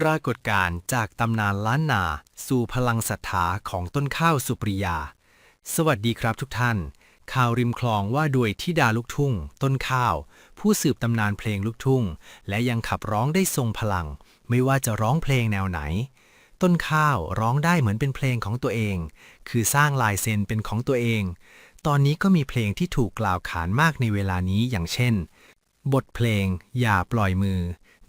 ปรากฏการณ์จากตำนานล้านนาสู่พลังศรัทธาของต้นข้าวสุปริยา สวัสดีครับทุกท่าน ข่าวริมคลองว่าด้วยทิดาลูกทุ่ง ต้นข้าว ผู้สืบตำนานเพลงลูกทุ่ง และยังขับร้องได้ทรงพลัง ไม่ว่าจะร้องเพลงแนวไหน ต้นข้าวร้องได้เหมือนเป็นเพลงของตัวเอง คือสร้างลายเซ็นเป็นของตัวเอง ตอนนี้ก็มีเพลงที่ถูกกล่าวขานมากในเวลานี้อย่างเช่น บทเพลงอย่าปล่อยมือ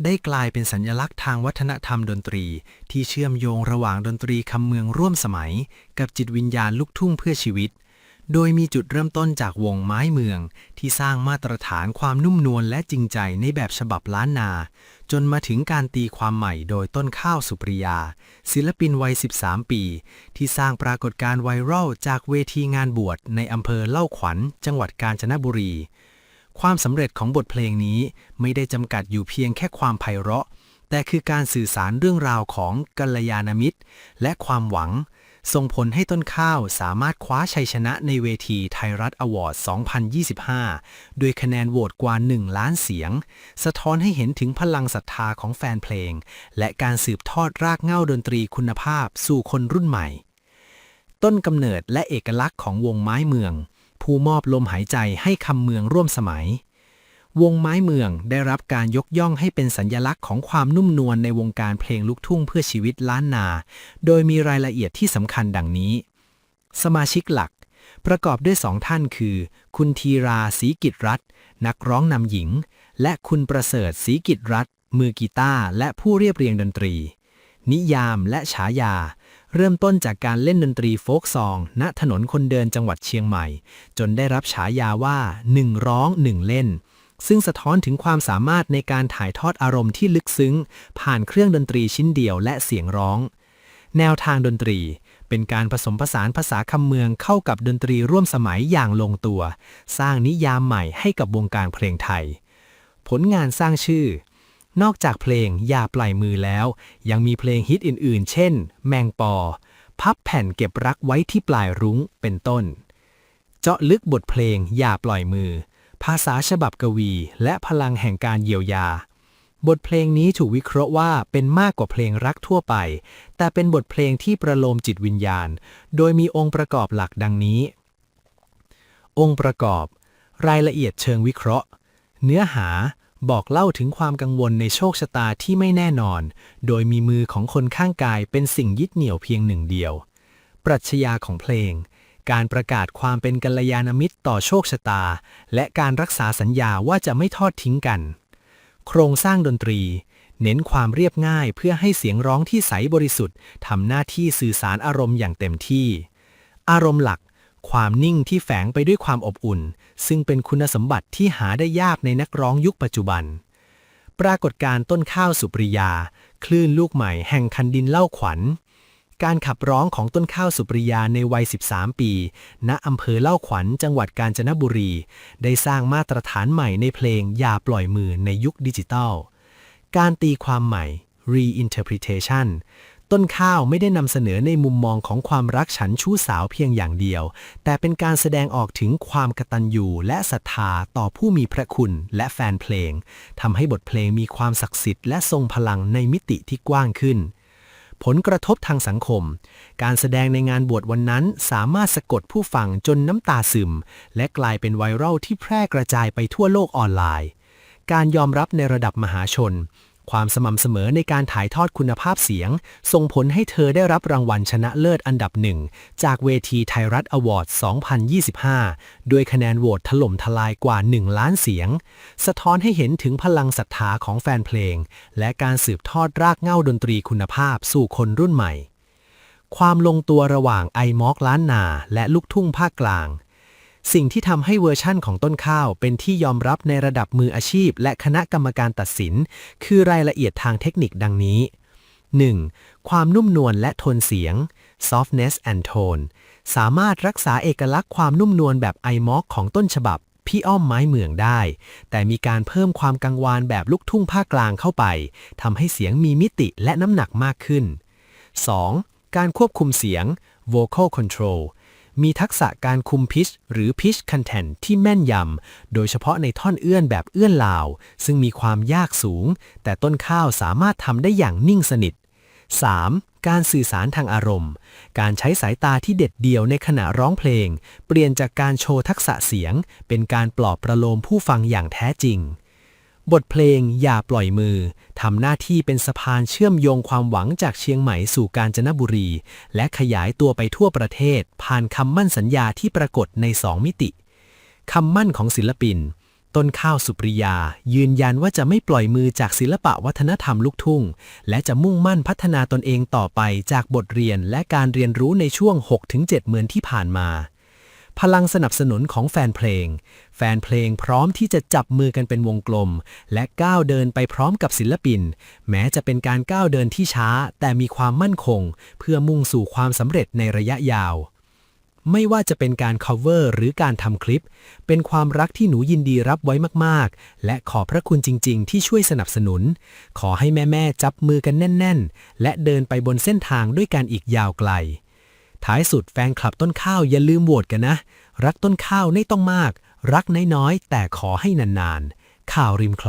ได้กลายเป็นสัญลักษณ์ทางวัฒนธรรมดนตรี ที่เชื่อมโยงระหว่างดนตรีคำเมืองร่วมสมัย กับจิตวิญญาณลูกทุ่งเพื่อชีวิต โดยมีจุดเริ่มต้นจากวงไม้เมือง ที่สร้างมาตรฐานความนุ่มนวลและจริงใจในแบบฉบับล้านนา จนมาถึงการตีความใหม่โดยต้นข้าวสุปริยา ศิลปินวัย 13 ปี ที่สร้างปรากฏการณ์ไวรัลจากเวทีงานบวชในอำเภอเล่าขวัญ จังหวัดกาญจนบุรี ความสำเร็จของบทเพลงนี้ไม่ได้จำกัดอยู่เพียงแค่ความไพเราะ แต่คือการสื่อสารเรื่องราวของกัลยาณมิตร และความหวัง ส่งผลให้ต้นข้าวสามารถคว้าชัยชนะในเวทีไทยรัฐอวอร์ด 2025โดยคะแนนโหวตกว่า 1 ล้านเสียง สะท้อนให้เห็นถึงพลังศรัทธาของแฟนเพลง และการสืบทอดรากเหง้าดนตรีคุณภาพสู่คนรุ่นใหม่ ต้นกำเนิดและเอกลักษณ์ของวงไม้เมือง ผู้มอบลมหายใจให้คำเมืองร่วมสมัย วงไม้เมืองได้รับการยกย่องให้เป็นสัญญลักษณ์ของความนุ่มนวลในวงการเพลงลูกทุ่งเพื่อชีวิตล้านนา โดยมีรายละเอียดที่สำคัญดังนี้ สมาชิกหลัก ประกอบด้วยสองท่านคือ คุณธีราศรีกิจรัตน์นักร้องนำหญิง และคุณประเสริฐศรีกิจรัตน์มือกีตาร์และผู้เรียบเรียงดนตรี นิยามและฉายา เริ่มต้นจากการเล่นดนตรีโฟกซอง ณถนนคนเดินจังหวัดเชียงใหม่ จนได้รับฉายาว่าหนึ่งร้องหนึ่งเล่น ซึ่งสะท้อนถึงความสามารถในการถ่ายทอดอารมณ์ที่ลึกซึ้ง ผ่านเครื่องดนตรีชิ้นเดียวและเสียงร้อง แนวทางดนตรีเป็นการผสมผสานภาษาคำเมืองเข้ากับดนตรีร่วมสมัยอย่างลงตัว สร้างนิยามใหม่ให้กับวงการเพลงไทย ผลงานสร้างชื่อ นอกจากเพลงอย่าปล่อยมือแล้ว ยังมีเพลงฮิตอื่นๆ เช่น แมงปอ พับแผ่นเก็บรักไว้ที่ปลายรุ้งเป็นต้น เจาะลึกบทเพลงอย่าปล่อยมือ ภาษาฉบับกวี และพลังแห่งการเยียวยา บทเพลงนี้ถูกวิเคราะห์ว่าเป็นมากกว่าเพลงรักทั่วไป แต่เป็นบทเพลงที่ประโลมจิตวิญญาณ โดยมีองค์ประกอบหลักดังนี้ องค์ประกอบ รายละเอียดเชิงวิเคราะห์ เนื้อหา บอกเล่าถึงความกังวลในโชคชะตาที่ไม่แน่นอน โดยมีมือของคนข้างกายเป็นสิ่งยึดเหนี่ยวเพียงหนึ่งเดียว ปรัชญาของเพลง การประกาศความเป็นกัลยาณมิตรต่อโชคชะตา และการรักษาสัญญาว่าจะไม่ทอดทิ้งกัน โครงสร้างดนตรี เน้นความเรียบง่ายเพื่อให้เสียงร้องที่ใสบริสุทธิ์ทำหน้าที่สื่อสารอารมณ์อย่างเต็มที่ อารมณ์หลัก ความนิ่งที่แฝงไปด้วยความอบอุ่น ซึ่งเป็นคุณสมบัติที่หาได้ยากในนักร้องยุคปัจจุบัน ปรากฏการ์ต้นข้าวสุปริยา คลื่นลูกใหม่แห่งคันดินเล่าขวัญ การขับร้องของต้นข้าวสุปริยาในวัย 13 ปี ณอำเภอเล่าขวัญจังหวัดกาญจนบุรี ได้สร้างมาตรฐานใหม่ในเพลงอย่าปล่อยมือในยุคดิจิทัล การตีความใหม่ reinterpretation ต้นข้าวไม่ได้นำเสนอในมุมมองของความรักฉันชู้สาวเพียงอย่างเดียว แต่เป็นการแสดงออกถึงความกตัญญูและศรัทธาต่อผู้มีพระคุณและแฟนเพลงทำให้บทเพลงมีความศักดิ์สิทธิ์และทรงพลังในมิติที่กว้างขึ้น ผลกระทบทางสังคม การแสดงในงานบวชวันนั้นสามารถสะกดผู้ฟังจนน้ำตาซึม และกลายเป็นไวรัลที่แพร่กระจายไปทั่วโลกออนไลน์ การยอมรับในระดับมหาชน ความสม่ำเสมอในการถ่ายทอดคุณภาพเสียง ส่งผลให้เธอได้รับรางวัลชนะเลิศอันดับหนึ่ง จากเวทีไทยรัฐอวอร์ด 2025 ด้วยคะแนนโหวตถล่มทลายกว่า 1 ล้านเสียง สะท้อนให้เห็นถึงพลังศรัทธาของแฟนเพลง และการสืบทอดรากเหง้าดนตรีคุณภาพสู่คนรุ่นใหม่ ความลงตัวระหว่างไอมอกล้านนา และลูกทุ่งภาคกลาง สิ่งที่ทำให้เวอร์ชั่นของต้นข้าวเป็นที่ยอมรับในระดับมืออาชีพ และคณะกรรมการตัดสิน คือรายละเอียดทางเทคนิคดังนี้ 1. ความนุ่มนวลและโทนเสียง softness and tone สามารถรักษาเอกลักษณ์ความนุ่มนวลแบบไอมอกของต้นฉบับ พี่อ้อมไม้เมืองได้ แต่มีการเพิ่มความกังวานแบบลูกทุ่งภาคกลางเข้าไปทำให้เสียงมีมิติและน้ำหนักมากขึ้น 2. การควบคุมเสียง vocal control มีทักษะการคุมพิชหรือพิชคันแทนที่แม่นยำ โดยเฉพาะในท่อนเอื้อนแบบเอื้อนลาว ซึ่งมีความยากสูง แต่ต้นข้าวสามารถทำได้อย่างนิ่งสนิท 3. การสื่อสารทางอารมณ์ การใช้สายตาที่เด็ดเดี่ยวในขณะร้องเพลง เปลี่ยนจากการโชว์ทักษะเสียง เป็นการปลอบประโลมผู้ฟังอย่างแท้จริง บทเพลงอย่าปล่อยมือทำหน้าที่เป็นสะพานเชื่อมโยงความหวังจากเชียงใหม่สู่กาญจนบุรี และขยายตัวไปทั่วประเทศ ผ่านคำมั่นสัญญาที่ปรากฏในสองมิติคำมั่นของศิลปิน ต้นข้าวสุปริยา ยืนยันว่าจะไม่ปล่อยมือจากศิลปะวัฒนธรรมลูกทุ่ง และจะมุ่งมั่นพัฒนาตนเองต่อไปจากบทเรียนและการเรียนรู้ในช่วง 6-7เดือนที่ผ่านมา พลังสนับสนุนของแฟนเพลง แฟนเพลงพร้อมที่จะจับมือกันเป็นวงกลม และก้าวเดินไปพร้อมกับศิลปิน แม้จะเป็นการก้าวเดินที่ช้า แต่มีความมั่นคง เพื่อมุ่งสู่ความสำเร็จในระยะยาว ไม่ว่าจะเป็นการ cover หรือการทำคลิป เป็นความรักที่หนูยินดีรับไว้มากๆ และขอบพระคุณจริง ๆ ที่ช่วยสนับสนุน ขอให้แม่ๆจับมือกันแน่น ๆ และเดินไปบนเส้นทางด้วยกันอีกยาวไกล ท้ายสุดแฟนคลับต้นข้าวอย่าลืมโหวตกันนะ รักต้นข้าวไม่ต้องมาก รักน้อยๆแต่ขอให้นานๆ ข่าวริมคลอง